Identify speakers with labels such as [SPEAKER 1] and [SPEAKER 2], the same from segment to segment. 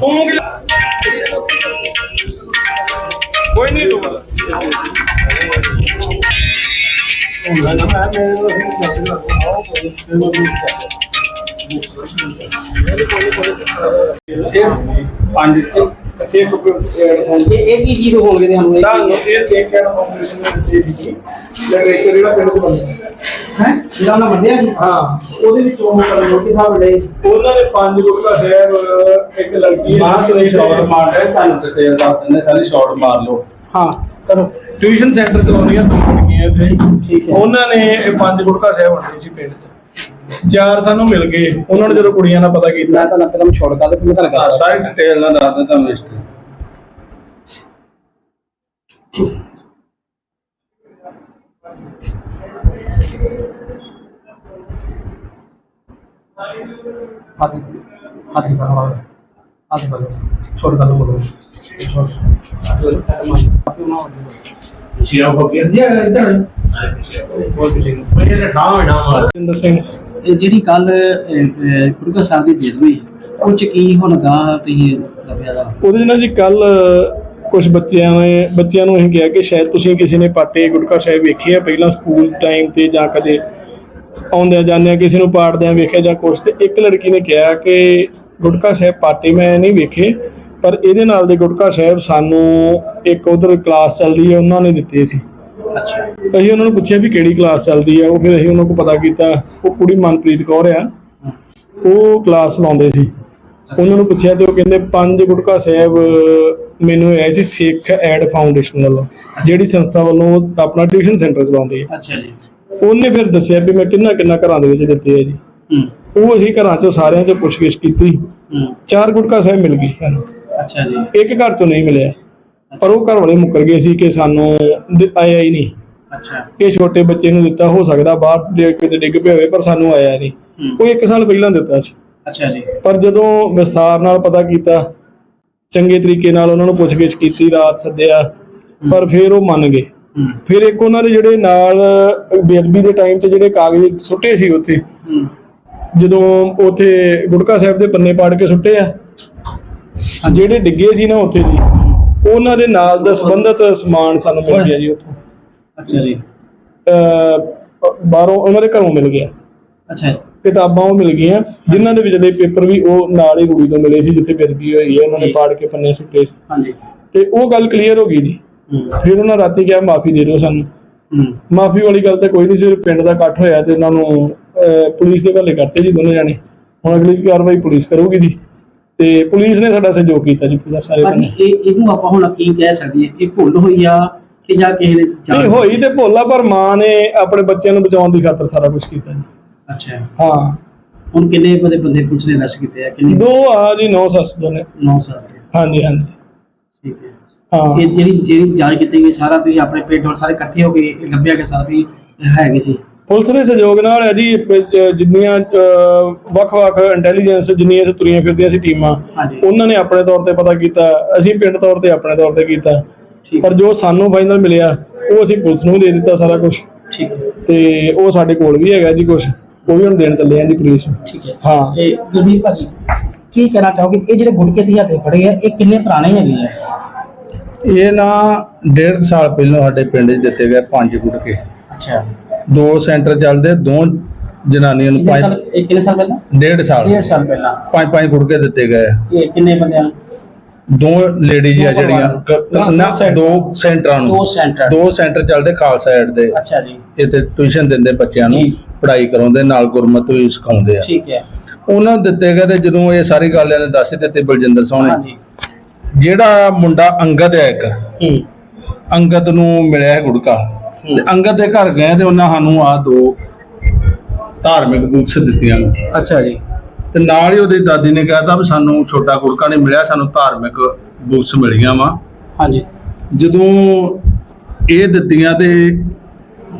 [SPEAKER 1] ਤੂੰ ਕੀ ਕੋਈ ਨਹੀਂ ਦੂਗਾ ਪੰਜ ਸੇ
[SPEAKER 2] ਇਹ ਇਹ ਕੀ ਚੀਜ਼ ਹੋਣਗੇ ਤੇ ਸਾਨੂੰ
[SPEAKER 1] ਤੁਹਾਨੂੰ ਇਹ ਸੇਕ ਕਰਨ ਕੰਪੀਟੀਸ਼ਨ ਦੇ ਦਿੱਤੀ ਲੈਕਚਰ ਜਿਹੜਾ ਪਿੰਡ ਦੇ ਬੰਦੇ
[SPEAKER 2] ਹੈ? ਜਿਹੜਾ ਉਹਨਾਂ ਮੰਨਿਆ ਜੀ।
[SPEAKER 1] ਹਾਂ।
[SPEAKER 2] ਉਹਦੇ ਵਿੱਚ ਉਹ ਮੋਟੀ ਸਾਹਿਬ ਡੇ
[SPEAKER 1] ਉਹਨਾਂ ਨੇ ਪੰਜ ਗੁਟਕਾ ਸਾਹਿਬ ਇੱਕ ਲੜਕੀ
[SPEAKER 3] ਬਾਹਰ ਤੋਂ ਸ਼ਾਟ ਮਾਰ ਰਿਹਾ। ਤੁਹਾਨੂੰ ਤੇ ਤੇਲ ਦੱਸ ਦਿੰਦੇ ਸਾਰੀ ਸ਼ਾਟ ਮਾਰ ਲਓ।
[SPEAKER 2] ਹਾਂ ਕਰੋ।
[SPEAKER 1] ਟਿਊਸ਼ਨ ਸੈਂਟਰ ਚਲਾਉਂਦੀਆਂ ਦੋ ਲੜਕੀਆਂ ਤੇ
[SPEAKER 2] ਠੀਕ ਹੈ।
[SPEAKER 1] ਉਹਨਾਂ ਨੇ ਇਹ ਪੰਜ ਗੁਟਕਾ ਸਾਹਿਬ ਵੰਡੇ ਸੀ ਪਿੰਡ 'ਚ। ਚਾਰ ਸਾਨੂੰ ਮਿਲ ਗਏ। ਉਹਨਾਂ ਨੇ ਜਦੋਂ ਕੁੜੀਆਂ ਨਾਲ ਪਤਾ ਕੀਤਾ।
[SPEAKER 2] ਮੈਂ ਤਾਂ ਪਹਿਲਾਂ ਛੋੜ ਕਰ ਫਿਰ ਮੈਂ ਤੁਹਾਨੂੰ
[SPEAKER 3] ਹਾਂ
[SPEAKER 2] ਕਰਾਂ
[SPEAKER 3] ਸਾਰੀ ਡਿਟੇਲ ਨਾਲ ਦੱਸ ਦਿੰਦਾ ਤੁਹਾਨੂੰ ਹਿਸਟਰੀ
[SPEAKER 2] ਆਦੀ ਇਹ ਜਿਹੜੀ ਕੱਲ ਗੁਰਗਾ ਸਾਹਿਬ ਦੀ ਬੇਦਬੀ ਉਹ ਚ ਕੀ ਹੁਣ ਗਾ ਤੁਸੀਂ ਲੱਭਿਆ ਦਾ?
[SPEAKER 1] ਉਹਦੇ 'ਚ ਨਾ ਜੀ ਕੱਲ ਕੁਝ ਬੱਚਿਆਂ ਨੇ ਬੱਚਿਆਂ ਨੂੰ ਅਸੀਂ ਕਿਹਾ ਕਿ ਸ਼ਾਇਦ ਤੁਸੀਂ ਕਿਸੇ ਨੇ ਪਾਟੇ ਗੁਟਕਾ ਸਾਹਿਬ ਵੇਖੇ ਆ ਪਹਿਲਾਂ ਸਕੂਲ ਟਾਈਮ ਤੇ ਜਾਂ ਕਦੇ ਆਉਂਦਿਆਂ ਜਾਂਦਿਆਂ ਕਿਸੇ ਨੂੰ ਪਾੜਦਿਆਂ ਵੇਖਿਆ ਜਾਂ ਕੁਛ ਤੇ ਇੱਕ ਲੜਕੀ ਨੇ ਕਿਹਾ ਕਿ ਗੁਟਕਾ ਸਾਹਿਬ ਪਾਟੇ ਮੈਂ ਨਹੀਂ ਵੇਖੇ ਪਰ ਇਹਦੇ ਨਾਲ ਦੇ ਗੁਟਕਾ ਸਾਹਿਬ ਸਾਨੂੰ ਇੱਕ ਉਧਰ ਕਲਾਸ ਚੱਲਦੀ ਹੈ ਉਹਨਾਂ ਨੇ ਦਿੱਤੇ ਸੀ।
[SPEAKER 2] ਅੱਛਾ।
[SPEAKER 1] ਅਸੀਂ ਉਹਨਾਂ ਨੂੰ ਪੁੱਛਿਆ ਵੀ ਕਿਹੜੀ ਕਲਾਸ ਚੱਲਦੀ ਆ ਉਹ ਫਿਰ ਅਸੀਂ ਉਹਨਾਂ ਕੋਲ ਪਤਾ ਕੀਤਾ ਉਹ ਕੁੜੀ ਮਨਪ੍ਰੀਤ ਕੌਰ ਆ। ਉਹ ਕਲਾਸ ਲਾਉਂਦੇ ਸੀ। ਉਹਨਾਂ ਨੂੰ ਪੁੱਛਿਆ ਤੇ ਉਹ ਕਹਿੰਦੇ ਪੰਜ ਗੁਟਕਾ ਸਾਹਿਬ ਮੈਨੂੰ ਆਇਆ ਸੀ ਸਿੱਖ ਐਡ ਫਾਊਂਡੇਸ਼ਨ ਵੱਲੋਂ ਜਿਹੜੀ ਸੰਸਥਾ ਵੱਲੋਂ ਆਪਣਾ ਟਿਊਸ਼ਨ ਸੈਂਟਰ ਚਲਾਉਂਦੇ ਆ।
[SPEAKER 2] ਅੱਛਾ ਜੀ।
[SPEAKER 1] ਉਹਨੇ ਫਿਰ ਦੱਸਿਆ ਵੀ ਮੈਂ ਕਿੰਨਾ ਕਿੰਨਾ ਘਰਾਂ ਦੇ ਵਿੱਚ ਦਿੱਤੇ ਆ ਜੀ। ਉਹ ਅਸੀਂ ਘਰਾਂ ਚੋਂ ਸਾਰਿਆਂ ਚੋਂ ਪੁੱਛਗਿੱਛ ਕੀਤੀ। ਚਾਰ ਗੁਟਕਾ ਸਾਹਿਬ ਮਿਲ ਗਈ ਸਾਨੂੰ।
[SPEAKER 2] ਅੱਛਾ ਜੀ।
[SPEAKER 1] ਇੱਕ ਘਰ ਚੋਂ ਨਹੀਂ ਮਿਲਿਆ। ਪਰ ਉਹ ਘਰ ਵਾਲੇ ਮੁੱਕਰ ਗਏ ਸੀ ਕਿ ਸਾਨੂੰ ਦਿ- ਆਇਆ ਹੀ ਨਹੀਂ।
[SPEAKER 2] ਅੱਛਾ।
[SPEAKER 1] ਇਹ ਛੋਟੇ ਬੱਚੇ ਨੂੰ ਦਿੱਤਾ ਹੋ ਸਕਦਾ ਬਾਹਰ ਜੇ ਕਿਤੇ ਡਿੱਗ ਪਿਆ ਹੋਵੇ ਪਰ ਸਾਨੂੰ ਆਇਆ ਨਹੀਂ। ਉਹ ਇੱਕ ਸਾਲ ਪਹਿਲਾਂ ਦਿੱਤਾ ਸੀ।
[SPEAKER 2] ਅੱਛਾ ਜੀ।
[SPEAKER 1] ਪਰ ਜਦੋਂ ਵਿਸਥਾਰ ਨਾਲ ਪਤਾ ਕੀਤਾ ਚੰਗੇ ਤਰੀਕੇ ਨਾਲ ਉਹਨਾਂ ਨੂੰ ਪੁੱਛਗਿੱਛ ਕੀਤੀ ਰਾਤ ਸੱਦਿਆ ਪਰ ਫਿਰ ਉਹ ਮੰਨ ਗਏ। ਫਿਰ ਇੱਕ ਉਹਨਾਂ ਦੇ ਜਿਹੜੇ ਨਾਲ ਬੇਅਦਬੀ ਦੇ ਟਾਈਮ ਤੇ ਜਿਹੜੇ ਕਾਗਜ਼ ਸੁੱਟੇ ਸੀ ਉੱਥੇ। ਜਦੋਂ ਉੱਥੇ ਗੁਟਕਾ ਸਾਹਿਬ ਦੇ ਪੰਨੇ ਪਾੜ ਕੇ ਸੁੱਟੇ ਆ। ਜਿਹੜੇ ਡਿੱਗੇ ਸੀ ਨਾ ਉੱਥੇ ਜੀ ਉਹਨਾਂ ਦੇ ਨਾਲ ਦਾ ਸੰਬੰਧਿਤ ਸਮਾਨ ਸਾਨੂੰ ਮਿਲ ਗਿਆ ਜੀ ਉੱਥੋਂ।
[SPEAKER 2] ਅੱਛਾ ਜੀ।
[SPEAKER 1] ਬਾਹਰੋਂ ਉਹਨਾਂ ਦੇ ਘਰੋਂ ਮਿਲ ਗਿਆ।
[SPEAKER 2] ਅੱਛਾ ਜੀ।
[SPEAKER 1] ਕਿਤਾਬਾਂ ਉਹ ਮਿਲ ਗਈਆਂ ਜਿਨ੍ਹਾਂ ਦੇ ਵਿੱਚ ਦੇ ਪੇਪਰ ਵੀ ਉਹ ਨਾਲ ਹੀ ਕੁੜੀ ਤੋਂ ਮਿਲੇ ਸੀ ਜਿੱਥੇ ਬੇਦਬੀ ਹੋਈ ਹੈ ਉਹਨਾਂ ਨੇ। ਪਾੜ ਕੇ ਪੰਨੇ ਸੁੱਟੇ।
[SPEAKER 2] ਹਾਂਜੀ।
[SPEAKER 1] ਤੇ ਉਹ ਗੱਲ ਕਲੀਅਰ ਹੋ ਗਈ ਜੀ। ਫਿਰ ਉਹਨਾਂ ਰਾਤੀ ਕਿਹਾ ਮਾਫੀ ਦੇ ਦਿਓ ਸਾਨੂੰ। ਮਾਫੀ ਵਾਲੀ ਗੱਲ ਤਾਂ ਕੋਈ ਨਹੀਂ ਸੀ ਪਿੰਡ ਦਾ ਇਕੱਠ ਹੋਇਆ ਤੇ ਉਹਨਾਂ ਨੂੰ ਪੁਲਿਸ ਦੇ ਹਵਾਲੇ ਕਰਤੇ ਜੀ ਦੋਨੋਂ ਜਾਣੇ। ਹੁਣ ਅਗਲੀ ਕਾਰਵਾਈ ਪੁਲਿਸ ਕਰੂਗੀ ਜੀ। ਤੇ ਪੁਲਿਸ ਨੇ ਸਾਡਾ ਸਹਿਯੋਗ ਕੀਤਾ ਜੀ ਪੂਰਾ ਸਾਰੇ ਬੰਨੇ
[SPEAKER 2] ਇਹ ਇਹਨੂੰ ਆਪਾਂ ਹੁਣ ਕੀ ਕਹਿ ਸਕਦੇ ਹਾਂ ਇਹ ਭੁੱਲ ਹੋਈ ਆ ਕਿ ਜਾਂ ਕਿਸੇ ਨੇ
[SPEAKER 1] ਨਹੀਂ ਹੋਈ ਤੇ ਭੋਲਾ ਪਰ ਮਾਂ ਨੇ ਆਪਣੇ ਬੱਚਿਆਂ ਨੂੰ ਬਚਾਉਣ ਦੀ ਖਾਤਰ ਸਾਰਾ ਕੁਝ ਕੀਤਾ ਜੀ।
[SPEAKER 2] ਅੱਛਾ।
[SPEAKER 1] ਹਾਂ।
[SPEAKER 2] ਹੁਣ ਕਿੰਨੇ ਬੰਦੇ ਬੰਦੇ ਨੇ ਅਰੈਸਟ ਕੀਤੇ ਆ? ਕਿੰਨੇ?
[SPEAKER 1] ਦੋ ਆ ਜੀ ਨੌ ਸੱਸ ਦੋਨੇ।
[SPEAKER 2] 9 ਸਾਲ ਦੇ
[SPEAKER 1] ਹਾਂਜੀ ਹਾਂਜੀ।
[SPEAKER 2] ਠੀਕ ਹੈ।
[SPEAKER 1] ਹਾਂ।
[SPEAKER 2] ਇਹ ਜਿਹੜੀ ਜਿਹੜੀ ਜਾਂਚ ਕੀਤੀ ਗਈ ਸਾਰਾ ਤੁਸੀਂ ਆਪਣੇ ਪੇਟ ਹੋਰ ਸਾਰੇ ਇਕੱਠੇ ਹੋ ਕੇ ਇਹ ਲੱਭਿਆ ਕਿ ਸਾਰਾ ਵੀ ਹੈਗੇ ਸੀ?
[SPEAKER 1] ਪੁਲਿਸ ਦੇ ਸਹਿਯੋਗ ਨਾਲ ਹੈ ਜੀ ਪ- ਜ- ਜਿੰਨੀਆਂ ਅਹ, ਵੱਖ-ਵੱਖ ਇੰਟੈਲੀਜੈਂਸ ਜਿੰਨੀਆਂ ਇੱਥੇ ਤੁਰੀਆਂ ਫਿਰਦੀਆਂ ਸੀ ਟੀਮਾਂ
[SPEAKER 2] ਹਾਂਜੀ।
[SPEAKER 1] ਉਹਨਾਂ ਨੇ ਆਪਣੇ ਤੌਰ ਤੇ ਪਤਾ ਕੀਤਾ ਅਸੀਂ ਪਿੰਡ ਤੌਰ ਤੇ ਆਪਣੇ ਤੌਰ ਤੇ ਕੀਤਾ।
[SPEAKER 2] ਠੀਕ।
[SPEAKER 1] ਪਰ ਜੋ ਸਾਨੂੰ ਫਾਈਨਲ ਮਿਲਿਆ ਉਹ ਅਸੀਂ ਪੁਲਿਸ ਨੂੰ ਦੇ ਦਿੱਤਾ ਸਾਰਾ ਕੁਝ
[SPEAKER 2] ਠੀਕ ਹੈ।
[SPEAKER 1] ਤੇ ਉਹ ਸਾਡੇ ਕੋਲ ਵੀ ਹੈਗਾ ਜੀ ਕੁਝ ਉਹ ਵੀ ਹੁਣ ਦੇਣ ਚੱਲੇ ਆਂ ਜੀ ਪੁਲਿਸ ਨੂੰ।
[SPEAKER 2] ਠੀਕ ਹੈ।
[SPEAKER 1] ਹਾਂ।
[SPEAKER 2] ਇਹ ਗੁਰਮੀਤ ਭਾਜੀ ਕੀ ਕਹਿਣਾ ਚਾਹੋਗੇ? ਇਹ ਜਿਹੜੇ ਗੁਟਕੇ ਤੁਸੀਂ ਹੱਥੇ ਫੜੇ ਆ ਇਹ ਕਿੰਨੇ ਪੁਰਾਣੇ ਹੈਗੇ ਆ?
[SPEAKER 3] ਇਹ ਨਾ ਡੇਢ ਸਾਲ ਪਹਿਲਾਂ ਸਾਡੇ ਪਿੰਡ 'ਚ ਦਿੱਤੇ ਗਏ ਪੰਜ ਗੁਟਕੇ
[SPEAKER 2] ਅੱਛਾ।
[SPEAKER 3] ਦੋ ਸੈਂਟਰ ਚੱਲਦੇ ਦੋ ਜਨਾਨੀਆਂ ਨੂੰ
[SPEAKER 2] ਕਿੰਨੇ
[SPEAKER 3] ਪੰਜ
[SPEAKER 2] ਸਾਲ ਇਹ ਕਿੰਨੇ ਸਾਲ ਪਹਿਲਾਂ?
[SPEAKER 3] ਡੇਢ ਸਾਲ।
[SPEAKER 2] ਡੇਢ ਸਾਲ ਪਹਿਲਾਂ।
[SPEAKER 3] ਪੰਜ ਪੰਜ ਗੁਟਕੇ ਦਿੱਤੇ ਗਏ।
[SPEAKER 2] ਇਹ ਕਿੰਨੇ ਬੰਦਿਆਂ ਨੂੰ?
[SPEAKER 3] ਦੋ ਲੇਡੀਜ਼ ਆ
[SPEAKER 2] ਦੋ
[SPEAKER 3] ਜਿਹੜੀਆਂ।
[SPEAKER 1] ਨਾ।
[SPEAKER 3] ਦੋ ਸੈਂਟਰਾਂ। ਨੂੰ।
[SPEAKER 2] ਦੋ ਸੈਂਟਰ।
[SPEAKER 3] ਦੋ ਸੈਂਟਰ ਚੱਲਦੇ ਖਾਲਸਾ ਐਡ ਦੇ।
[SPEAKER 2] ਅੱਛਾ ਜੀ।
[SPEAKER 3] ਇੱਥੇ ਟਿਊਸ਼ਨ ਦਿੰਦੇ ਬੱਚਿਆਂ ਨੂੰ
[SPEAKER 2] ਜੀ।
[SPEAKER 3] ਪੜ੍ਹਾਈ ਕਰਾਉਂਦੇ ਨਾਲ ਗੁਰਮਤਿ ਵੀ ਸਿਖਾਉਂਦੇ ਆ।
[SPEAKER 2] ਠੀਕ ਹੈ।
[SPEAKER 3] ਉਹਨਾਂ ਨੂੰ ਦਿੱਤੇ ਗਏ ਤੇ ਜਦੋਂ ਇਹ ਸਾਰੀ ਗੱਲ ਇਹਨੇ ਦੱਸ ਹੀ ਦਿੱਤੀ ਬਲਜਿੰਦਰ ਸੋਹਣੇ
[SPEAKER 2] ਹਾਂਜੀ।
[SPEAKER 3] ਜਿਹੜਾ ਮੁੰਡਾ ਅੰਗਦ ਹੈ ਇੱਕ ਅੰਗਦ ਨੂੰ ਮਿਲਿਆ ਗੁੜਕਾ। ਤੇ ਅੰਗਦ ਦੇ ਘਰ ਗਏ ਤੇ ਉਹਨਾਂ ਸਾਨੂੰ ਆ ਦੋ ਧਾਰਮਿਕ ਬੁੱਕਸ ਦਿੱਤੀਆਂ।
[SPEAKER 2] ਅੱਛਾ ਜੀ।
[SPEAKER 3] ਤੇ ਨਾਲ ਹੀ ਉਹਦੀ ਦਾਦੀ ਨੇ ਕਹਿਤਾ ਵੀ ਸਾਨੂੰ ਛੋਟਾ ਗੁੜਕਾ ਨਹੀਂ ਮਿਲਿਆ ਸਾਨੂੰ ਧਾਰਮਿਕ ਬੁੱਕਸ ਮਿਲੀਆਂ ਵਾ।
[SPEAKER 2] ਹਾਂਜੀ।
[SPEAKER 3] ਜਦੋਂ ਇਹ ਦਿੱਤੀਆਂ ਤੇ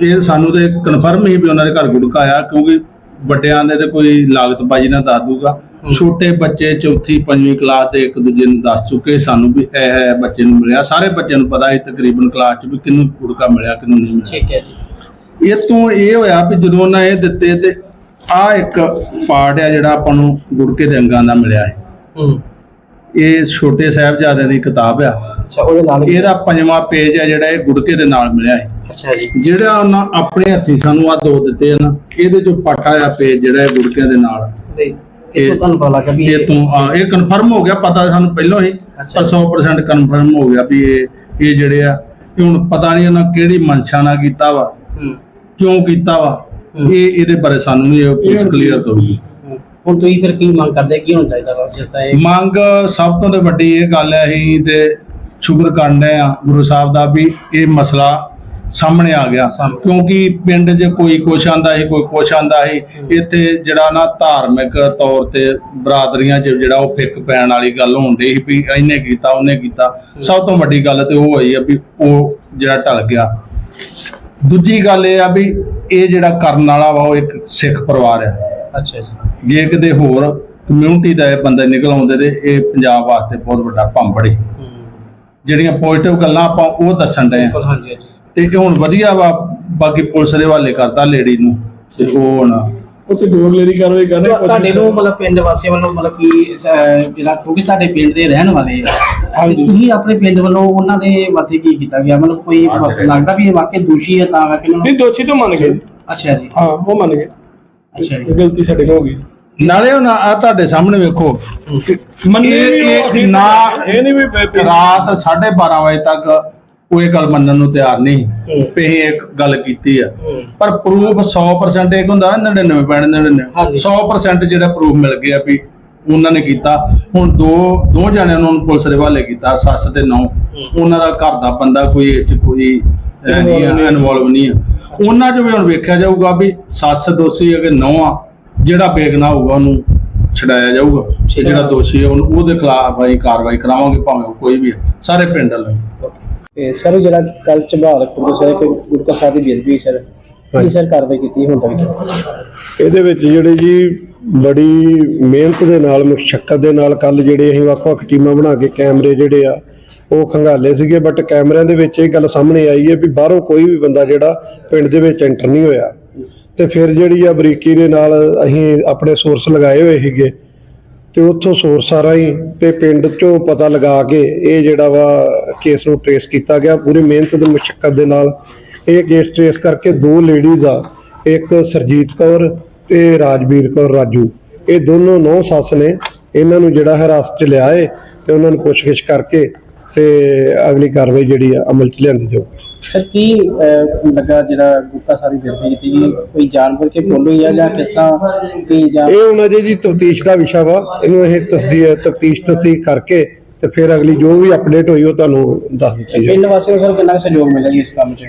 [SPEAKER 3] ਇਹ ਸਾਨੂੰ ਤੇ ਕਨਫਰਮ ਹੀ ਵੀ ਉਹਨਾਂ ਦੇ ਘਰ ਗੁੜਕਾ ਆਇਆ ਕਿਉਂਕਿ ਵੱਡਿਆਂ ਦੇ ਤੇ ਕੋਈ ਲਾਗਤ ਬਾਜੀ ਨਾ ਦੱਸ ਦੂਗਾ ਛੋਟੇ ਬੱਚੇ ਚੌਥੀ ਪੰਜਵੀਂ ਕਲਾਸ ਦੇ ਇੱਕ ਦੂਜੇ ਨੂੰ ਦੱਸ ਚੁੱਕੇ ਸਾਨੂੰ ਵੀ ਇਹ ਇਹ ਬੱਚੇ ਨੂੰ ਮਿਲਿਆ। ਸਾਰੇ ਬੱਚਿਆਂ ਨੂੰ ਪਤਾ ਹੈ ਤਕਰੀਬਨ ਕਲਾਸ 'ਚ ਵੀ ਕਿਹਨੂੰ ਗੁੜਕਾ ਮਿਲਿਆ ਕਿਹਨੂੰ ਨਹੀਂ ਮਿਲਿਆ।
[SPEAKER 2] ਠੀਕ ਹੈ ਜੀ।
[SPEAKER 3] ਇਹ ਤੋਂ ਇਹ ਹੋਇਆ ਵੀ ਜਦੋਂ ਉਹਨਾਂ ਇਹ ਦਿੱਤੇ ਤੇ ਆ ਇੱਕ ਪਾਰਟ ਆ ਜਿਹੜਾ ਆਪਾਂ ਨੂੰ ਗੁੜਕੇ ਦੇ ਅੰਗਾਂ ਦਾ ਮਿਲਿਆ ਹੈ
[SPEAKER 2] ਹੂੰ।
[SPEAKER 3] ਇਹ ਛੋਟੇ ਸਾਹਿਬਜ਼ਾਦਿਆਂ ਦੀ ਕਿਤਾਬ ਆ।
[SPEAKER 2] ਅੱਛਾ ਉਹਦੇ ਨਾਲ ਹੀ-
[SPEAKER 3] ਇਹਦਾ ਪੰਜਵਾਂ ਪੇਜ ਆ ਜਿਹੜਾ ਇਹ ਗੁੜਕੇ ਦੇ ਨਾਲ ਮਿਲਿਆ ਹੈ
[SPEAKER 2] ਅੱਛਾ ਜੀ।
[SPEAKER 3] ਜਿਹੜਾ ਉਹਨਾਂ ਆਪਣੇ ਹੱਥੀਂ ਸਾਨੂੰ ਆ ਦੋ ਦਿੱਤੇ ਆ ਨਾ ਇਹਦੇ ਚੋਂ ਪਾਟਾ ਆ ਪੇਜ ਜਿਹੜਾ ਇਹ ਗੁੜਕਿਆਂ ਦੇ ਨਾਲ
[SPEAKER 2] ਨਹੀਂ ਇਹ ਤੋਂ ਤੁਹਾਨੂੰ ਪਤਾ ਲੱਗਾ ਵੀ
[SPEAKER 3] ਇਹ ਤੋਂ ਆ, ਇਹ ਕਨਫਰਮ ਹੋ ਗਿਆ ਪਤਾ ਸਾਨੂੰ ਪਹਿਲਾਂ ਹੀ
[SPEAKER 2] ਅੱਛਾ।
[SPEAKER 3] ਪਰ 100% ਕਨਫਰਮ ਹੋ ਗਿਆ ਵੀ ਇਹ ਇਹ ਜਿਹੜੇ ਆ ਇਹ ਹੁਣ ਪਤਾ ਨਹੀਂ ਉਹਨਾਂ ਕਿਹੜੀ ਮਨਸ਼ਾ ਨਾਲ ਕੀਤਾ ਵਾ
[SPEAKER 2] ਹੂੰ,
[SPEAKER 3] ਕਿਉਂ ਕੀਤਾ ਵਾ। ਇਹ ਇਹਦੇ ਬਾਰੇ ਸਾਨੂੰ ਨਹੀਂ ਇਹ ਪੁਲਿਸ
[SPEAKER 1] ਇਹ
[SPEAKER 3] ਕਲੀਅਰ
[SPEAKER 2] ਹੂੰ। ਹੁਣ ਤੁਸੀਂ ਫਿਰ ਕੀ ਮੰਗ ਕਰਦੇ ਕੀ ਹੋਣਾ ਚਾਹੀਦਾ ਵਾ ਜਿਸ ਤਰ੍ਹਾਂ ਇਹ
[SPEAKER 3] ਮੰਗ ਸਭ ਤੋਂ ਤੇ ਵੱਡੀ ਇਹ ਗੱਲ ਹੈ ਅਸੀਂ ਤੇ ਸ਼ੁਕਰ ਕਰਨੇ ਆ ਗੁਰੂ ਸਾਹਿਬ ਦਾ ਵੀ ਇਹ ਮਸਲਾ ਸਾਹਮਣੇ ਆ ਗਿਆ। ਕਿਉਂਕਿ ਪਿੰਡ 'ਚ ਕੋਈ ਕੁਛ ਆਂਦਾ ਸੀ ਕੋਈ ਕੁਛ ਆਂਦਾ ਸੀ। ਇੱਥੇ ਜਿਹੜਾ ਨਾ ਧਾਰਮਿਕ ਤੌਰ ਤੇ ਬਰਾਦਰੀਆਂ 'ਚ ਜਿਹੜਾ ਉਹ ਫਿੱਕ ਪੈਣ ਵਾਲੀ ਗੱਲ ਹੁੰਦੀ ਸੀ ਵੀ ਇਹਨੇ ਕੀਤਾ ਉਹਨੇ ਕੀਤਾ। ਸਭ ਤੋਂ ਵੱਡੀ ਗੱਲ ਤੇ ਉਹ ਹੋਈ ਆ ਵੀ ਉਹ ਜਿਹੜਾ ਢਲ ਗਿਆ। ਦੂਜੀ ਗੱਲ ਇਹ ਆ ਵੀ ਇਹ ਜਿਹੜਾ ਕਰਨ ਵਾਲਾ ਵਾ ਉਹ ਇੱਕ ਸਿੱਖ ਪਰਿਵਾਰ ਆ।
[SPEAKER 2] ਅੱਛਾ ਜੀ।
[SPEAKER 3] ਜੇ ਕਿਤੇ ਹੋਰ ਕਮਿਊਨਿਟੀ ਦਾ ਇਹ ਬੰਦੇ ਨਿਕਲ ਆਉਂਦੇ ਤੇ ਇਹ ਪੰਜਾਬ ਵਾਸਤੇ ਬਹੁਤ ਵੱਡਾ ਭੰਬੜੀ
[SPEAKER 2] ਹੂੰ।
[SPEAKER 3] ਜਿਹੜੀਆਂ ਪੋਜ਼ਿਟਿਵ ਗੱਲਾਂ ਆਪਾਂ ਉਹ ਦੱਸਣ ਆ।
[SPEAKER 2] ਹਾਂਜੀ ਹਾਂਜੀ।
[SPEAKER 3] ਤੇ ਇਹ ਹੁਣ ਵਧੀਆ ਵਾ ਬਾਕੀ ਪੁਲਿਸ ਦੇ ਹਵਾਲੇ ਕਰਦਾ ਲੇਡੀ ਨੂੰ ਤੇ ਉਹ ਹੁਣ
[SPEAKER 1] ਉੱਥੇ ਡੋਰ ਲੇਡੀ ਕਾਰਵਾਈ ਕਰਨੇ
[SPEAKER 2] ਤੁਹਾਡੇ ਨੂੰ ਮਤਲਬ ਪਿੰਡ ਵਾਸੀਆਂ ਵੱਲੋਂ ਮਤਲਬ ਕਿ ਜਿਹੜਾ ਕਿਉਂਕਿ ਤੁਹਾਡੇ ਪਿੰਡ ਦੇ ਰਹਿਣ ਵਾਲੇ ਆ। ਤੁਸੀਂ ਆਪਣੇ ਪਿੰਡ ਵੱਲੋਂ ਉਹਨਾਂ ਦੇ ਵਾਸਤੇ ਕੀ ਕੀਤਾ ਗਿਆ? ਮਤਲਬ ਕੋਈ ਲੱਗਦਾ ਵੀ ਇਹ ਵਾਕਈ ਦੋਸ਼ੀ ਹੈ ਤਾਂ ਕਰਕੇ ਉਹਨਾਂ
[SPEAKER 1] ਨਹੀਂ ਦੋਸ਼ੀ ਤੋਂ ਮੰਨ ਗਏ।
[SPEAKER 2] ਅੱਛਾ ਜੀ।
[SPEAKER 1] ਹਾਂ ਉਹ ਮੰਨ ਗਏ।
[SPEAKER 2] ਅੱਛਾ ਜੀ।
[SPEAKER 1] ਗਲਤੀ ਸਾਡੇ ਕੋਲ ਹੋ ਗਈ।
[SPEAKER 3] ਨਾਲੇ ਹੁਣ ਆ ਤੁਹਾਡੇ ਸਾਹਮਣੇ ਵੇਖੋ
[SPEAKER 1] ਮੰਨੇ ਉਹ
[SPEAKER 3] ਨਾ-
[SPEAKER 1] ਇਹ ਨਹੀਂ ਵੀ
[SPEAKER 3] ਰਾਤ 12:30 ਵਜੇ ਤੱਕ ਉਹ ਇਹ ਗੱਲ ਮੰਨਣ ਨੂੰ ਤਿਆਰ ਨਹੀਂ ਅਸੀਂ ਇੱਕ ਗੱਲ ਕੀਤੀ ਆ। ਪਰ ਪ੍ਰੂਫ 100% ਇੱਕ ਹੁੰਦਾ ਨਾ 99.99
[SPEAKER 2] ਹਾਂਜੀ।
[SPEAKER 3] 100% ਜਿਹੜਾ ਪ੍ਰੂਫ ਮਿਲ ਗਿਆ ਵੀ ਉਹਨਾਂ ਨੇ ਕੀਤਾ। ਹੁਣ ਦੋ ਦੋ ਜਣਿਆਂ ਨੂੰ ਪੁਲਿਸ ਦੇ ਹਵਾਲੇ ਕੀਤਾ ਸੱਸ ਤੇ ਨੌ। ਉਹਨਾਂ ਦਾ ਘਰ ਦਾ ਬੰਦਾ ਕੋਈ ਇਹ ਚ ਕੋਈ ਇਨਵੋਲਵ ਨਹੀਂ ਆ ਉਹਨਾਂ 'ਚ ਵੀ ਹੁਣ ਵੇਖਿਆ ਜਾਊਗਾ ਵੀ ਸੱਸ ਦੋਸ਼ੀ ਅਗੇ ਨੌ ਆ ਜਿਹੜਾ ਬੇਗਨਾ ਹੋਊਗਾ ਉਹਨੂੰ ਛਡਾਇਆ ਜਾਊਗਾ। ਤੇ ਜਿਹੜਾ ਦੋਸ਼ੀ ਹੈ ਉਹਨੂੰ ਉਹਦੇ ਖਿਲਾਫ ਅਸੀਂ ਕਾਰਵਾਈ ਕਰਾਵਾਂਗੇ ਭਾਵੇਂ ਕੋਈ ਵੀ ਹੈ ਸਾਰੇ ਪਿੰਡ ਵਾਲੇ।
[SPEAKER 2] ਇਹ ਸਰ ਜਿਹੜਾ ਕੱਲ ਝਬਾਲ ਗੁਰੂ ਸਾਹਿਬ ਕੇ ਗੁਰਕਾ ਸਾਹਿਬ ਦੀ ਬੇਦਬੀ ਸਰ ਕੀ ਸਰ ਕਾਰਵਾਈ ਕੀਤੀ ਹੁਣ ਤੱਕ
[SPEAKER 4] ਇਹਦੇ ਵਿੱਚ ਜਿਹੜੇ ਜੀ ਬੜੀ ਮਿਹਨਤ ਦੇ ਨਾਲ ਮੁਸ਼ਕਲ ਦੇ ਨਾਲ ਕੱਲ ਜਿਹੜੇ ਅਸੀਂ ਵੱਖ-ਵੱਖ ਟੀਮਾਂ ਬਣਾ ਕੇ ਕੈਮਰੇ ਜਿਹੜੇ ਆ ਉਹ ਖੰਗਾਲੇ ਸੀਗੇ ਬਟ ਕੈਮਰਿਆਂ ਦੇ ਵਿੱਚ ਇਹ ਗੱਲ ਸਾਹਮਣੇ ਆਈ ਹੈ ਵੀ ਬਾਹਰੋਂ ਕੋਈ ਵੀ ਬੰਦਾ ਜਿਹੜਾ ਪਿੰਡ ਦੇ ਵਿੱਚ ਐਂਟਰ ਨਹੀਂ ਹੋਇਆ। ਤੇ ਫਿਰ ਜਿਹੜੀ ਆ ਬਰੀਕੀ ਦੇ ਨਾਲ ਅਸੀਂ ਆਪਣੇ ਸੋਰਸ ਲਗਾਏ ਹੋਏ ਸੀਗੇ ਤੇ ਉੱਥੋਂ ਸੋਰਸ ਸਾਰਾ ਹੀ ਤੇ ਪਿੰਡ ਚੋਂ ਪਤਾ ਲਗਾ ਕੇ ਇਹ ਜਿਹੜਾ ਵਾ ਕੇਸ ਨੂੰ ਟ੍ਰੇਸ ਕੀਤਾ ਗਿਆ, ਪੂਰੀ ਮਿਹਨਤ ਤੇ ਮੁਸ਼ਕਲ ਦੇ ਨਾਲ ਇਹ ਕੇਸ ਟ੍ਰੇਸ ਕਰਕੇ ਦੋ ਲੇਡੀਜ਼ ਆ, ਇੱਕ ਸਰਜੀਤ ਕੌਰ ਤੇ ਰਾਜਵੀਰ ਕੌਰ ਰਾਜੂ। ਇਹ ਦੋਨੋਂ ਨੌ ਸੱਸ ਨੇ, ਇਹਨਾਂ ਨੂੰ ਜਿਹੜਾ ਹਿਰਾਸਤ 'ਚ ਲਿਆ ਏ ਤੇ ਉਹਨਾਂ ਨੂੰ ਪੁੱਛਗਿੱਛ ਕਰਕੇ ਤੇ ਅਗਲੀ ਕਾਰਵਾਈ ਜਿਹੜੀ ਆ ਅਮਲ 'ਚ ਲਿਆਂਦੀ ਜਾਊਗੀ।
[SPEAKER 2] ਸਰ ਕੀ ਅਹ, ਲੱਗਾ ਜਿਹੜਾ ਗੁਰਕਾ ਸਾਹਿਬ ਦੀ ਬੇਦਬੀ ਕੀਤੀ ਗਈ ਕੋਈ ਜਾਣਬੁੱਝ ਕੇ ਬੋਲੀ ਆ ਜਾਂ ਕਿਸ ਤਰ੍ਹਾਂ ਕੀ ਜਾਂ
[SPEAKER 4] ਇਹ ਹੁਣ ਅਜੇ ਜੀ ਤਫਤੀਸ਼ ਦਾ ਵਿਸ਼ਾ ਵਾ ਇਹਨੂੰ ਇਹ ਤਸਦੀਕ ਤਫਤੀਸ਼ ਤਸਦੀਕ ਕਰਕੇ ਤੇ ਫਿਰ ਅਗਲੀ ਜੋ ਵੀ ਅਪਡੇਟ ਹੋਈ ਉਹ ਤੁਹਾਨੂੰ ਦੱਸ ਦਿੱਤੀ ਜਾਊ।
[SPEAKER 2] ਪਿੰਡ ਵਾਸੀਆਂ ਨੂੰ ਸਰ ਕਿੰਨਾ ਕੁ ਸਹਿਯੋਗ ਮਿਲਿਆ ਜੀ ਇਸ ਕੰਮ 'ਚ?